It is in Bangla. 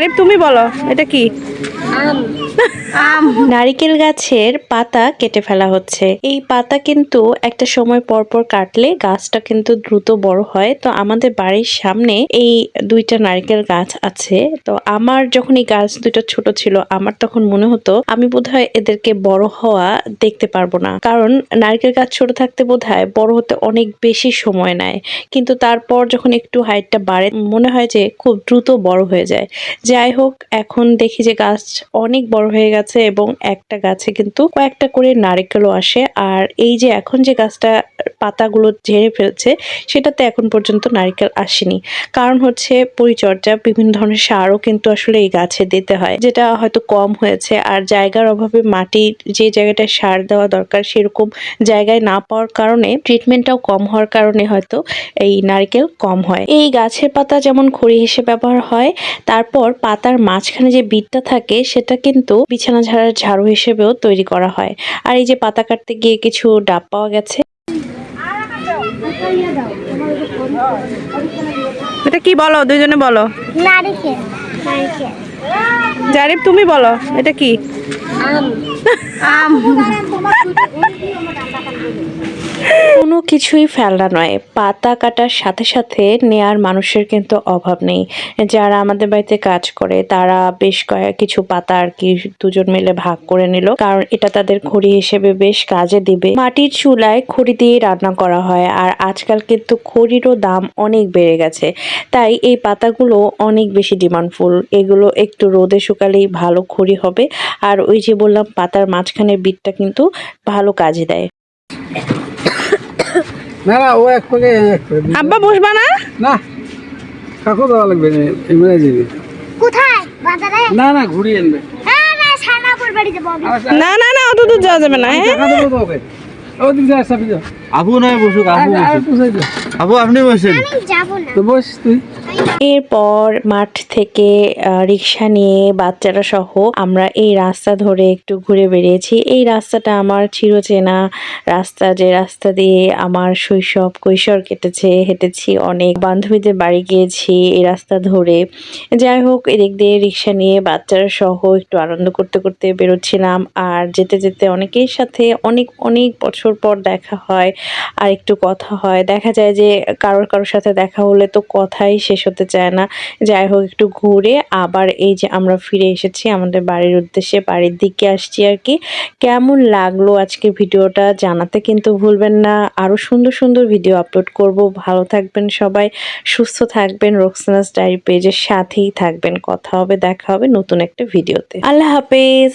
জারিফ তুমি বলো এটা কি? আম। নারিকেল গাছের পাতা কেটে ফেলা হচ্ছে। এই পাতা কিন্তু একটা সময় পর পর কাটলে গাছটা কিন্তু দ্রুত বড় হয়। তো আমাদের বাড়ির সামনে এই দুইটা নারকেল গাছ আছে। তো আমার যখন এই গাছ দুইটা ছোট ছিল আমার তখন মনে হতো আমি বোধহয় এদেরকে বড় হওয়া দেখতে পারব না। কারণ নারকেল গাছ ছোট থাকতে বোধহয় বড় হতে অনেক বেশি সময় নেয়। কিন্তু তারপর যখন একটু হাইটটা বাড়ে মনে হয় যে খুব দ্রুত বড় হয়ে যায়। যাই হোক এখন দেখি যে গাছ অনেক বড় হয়ে গেছে এবং একটা গাছে কিন্তু কয়েকটা করে নারিকেলও আসে। আর এই যে এখন যে গাছটা পাতাগুলো ঝেড়ে ফেলছে, সেটাতে এখন পর্যন্ত নারকেল আসেনি। কারণ হচ্ছে পরিচর্যা, বিভিন্ন ধরনের সারও কিন্তু আসলে এই গাছে দিতে হয়, যেটা হয়তো কম হয়েছে। আর জায়গার অভাবে মাটি, যে জায়গাটায় সার দেওয়া দরকার, সেরকম জায়গায় না পাওয়ার কারণে ট্রিটমেন্টটাও কম হওয়ার কারণে হয়তো এই নারকেল কম হয়। এই গাছের পাতা যেমন খড়ি হিসেবে ব্যবহার হয়, তারপর পাতার মাঝখানে যে বিটটা থাকে, সেটা কিন্তু বিছানা ঝাড়ার ঝাড়ু হিসেবেও তৈরি করা হয়। আর এই যে পাতা কাটতে গিয়ে কিছু ডাব পাওয়া গেছে এটা কি বলো? দুইজনে বলো। জারিফ তুমি বলো এটা কি? আম। আম। কিছুই ফেলনা নয়। পাতা কাটার সাথে সাথে নেয়ার মানুষের কিন্তু অভাব নেই। যারা আমাদের বাড়িতে কাজ করে, তারা বেশ কয়েক কিছু পাতা আর কি দুজন মিলে ভাগ করে নিল। কারণ এটা তাদের খড়ি হিসেবে বেশ কাজে দিবে। মাটির চুলায় খড়ি দিয়ে রান্না করা হয় আর আজকাল কিন্তু খড়িরও দাম অনেক বেড়ে গেছে। তাই এই পাতাগুলো অনেক বেশি ডিমান্ডফুল। এগুলো একটু রোদে শুকালেই ভালো খড়ি হবে। আর ওই যে বললাম, পাতার মাঝখানের বিটটা কিন্তু ভালো কাজে দেয়। না না ও এক পাকে এক পাকে আব্বা বসবা না? না কাকু দেওয়া লাগবে না কোথায়? বাজারে? না না ঘুরিয়ে আনবে। হ্যাঁ না না না না অত দূর যাওয়া যাবে না হ্যাঁ? আবু নয় বসুক আবু বসুক। পুষাই দে আবু আপনি বসেন। আমি যাব না। তো বস তুই। এরপর মাঠ থেকে রিক্সা নিয়ে বাচ্চারা সহ আমরা এই রাস্তা ধরে একটু ঘুরে বেরিয়েছি। এই রাস্তাটা আমার চিরচেনা রাস্তা যে রাস্তা দিয়ে আমার শৈশব কৈশোর কেটেছে হেঁটেছি অনেক। বান্ধবীদের বাড়ি গিয়েছি এই রাস্তা ধরে। যাই হোক এদিক দিয়ে রিক্সা নিয়ে বাচ্চারা সহ একটু আনন্দ করতে করতে বেরোচ্ছিলাম। আর যেতে যেতে অনেকের সাথে অনেক অনেক বছর পর দেখা হয় আর একটু কথা হয়। দেখা যায় যে কারোর কারোর সাথে দেখা হলে তো কথাই শেষ হতে চায় না। যাই হোক, একটু ঘুরে আবার এই যে আমরা ফিরে এসেছি আমাদের বাড়ির উদ্দেশ্যে, বাড়ির দিকে আসছি আর কি। কেমন লাগল আজকে ভিডিওটা জানাতে কিন্তু ভুলবেন না। আরও সুন্দর সুন্দর ভিডিও আপলোড করব। ভালো থাকবেন সবাই, সুস্থ থাকবেন, রোকসানাস ডায়েরি পেজের সাথেই থাকবেন। কথা হবে, দেখা হবে নতুন একটা ভিডিওতে। আল্লাহ হাফেজ।